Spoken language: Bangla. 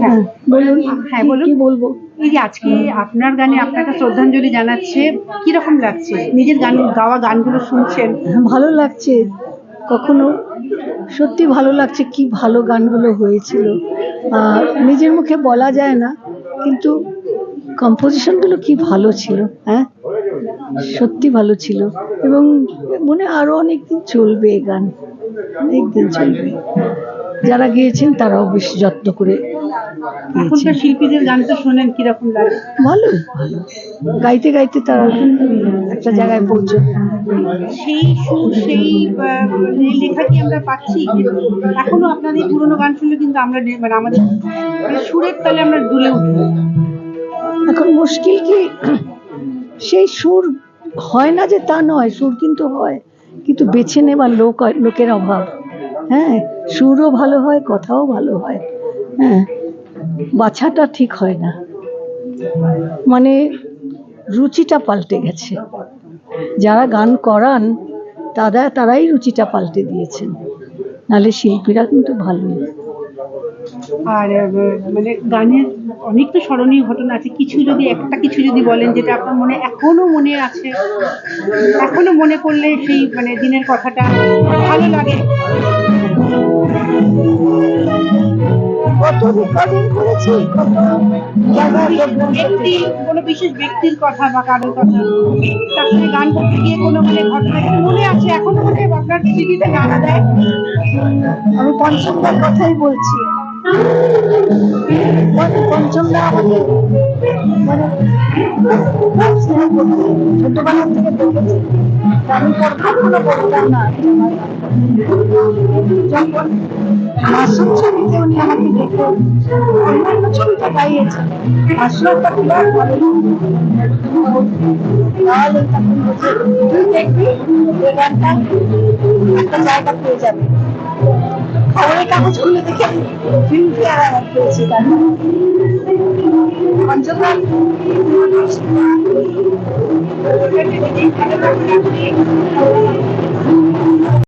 হ্যাঁ বলুন। হ্যাঁ বলুন। কি বলব? এই যে আজকে আপনার গানে আপনাকে শ্রদ্ধাঞ্জলি জানাচ্ছে লাগছে? নিজের গান গাওয়া গানগুলো শুনছেন? ভালো লাগছে কখনো। সত্যি ভালো লাগছে কি ভালো গানগুলো হয়েছিল। আর নিজের মুখে বলা যায় না কিন্তু কম্পোজিশনগুলো কি ভালো ছিল হ্যাঁ? সত্যি ভালো ছিল। এবং মনে আরও অনেকদিন চলবে এই গান অনেকদিন চলবে। যারা গিয়েছেন তারাও বেশ যত্ন করে এখনকার শিল্পীদের গান তো শোনেন কীরকম লাগে? ভালো ভালো। গাইতে গাইতে তারা একটা জায়গায় পৌঁছে সেই সুর সেই লেখা কি আমরা পাচ্ছি? এখনও আপনাদের পুরোনো গান শুনলে কিন্তু আমরা মানে আমাদের সুরের তালে আমরা দুলে উঠবো। এখন মুশকিল কি? সেই সুর হয় না যে তা নয় সুর কিন্তু হয়। কিন্তু বেছে নেবার লোক লোকের অভাব। হ্যাঁ সুরও ভালো হয়, কথাও ভালো হয়। হ্যাঁ বাছাটা ঠিক হয় না। মানে রুচিটা পাল্টে গেছে। যারা গান করান, তারা, তারাই রুচিটা পাল্টে দিয়েছেন। নাহলে শিল্পীরা কিন্তু ভালোই। আর মানে গানের অনেক তো স্মরণীয় ঘটনা আছে। কিছু যদি, একটা কিছু যদি বলেন যেটা আপনার মনে, এখনও মনে আছে? এখনও মনে করলে সেই মানে দিনের কথাটা ভালো লাগে। কত রেকর্ডিং করেছি কত ব্যক্তি কোনো বিশেষ ব্যক্তির কথা বা কারোর কথা তার সঙ্গে গান করতে গিয়ে কোনো মানে ঘটনা মনে আছে এখনও মনে আপনার স্মৃতিতে নাড়া দেয়? আমি পঞ্চমদার কথাই বলছি। মানে পঞ্চমদা আমাকে মানে স্নেহ করতো। ছোটবেলা থেকে দেখেছি। আমি কখনো বলতাম না। যখন মাসুর ছবিতে উনি আমাকে দেখে অন্যান্য ছবিটা গাইয়েছে আসলটা বিরাট ভালো তাহলে তখন বলছে তুই দেখবি এই গানটা একটা জায়গা পেয়ে যাবে খবরের কাগজ খুলে দেখে ফিল্ম ফেয়ার অ্যাওয়ার্ড পেয়েছি তার পঞ্চম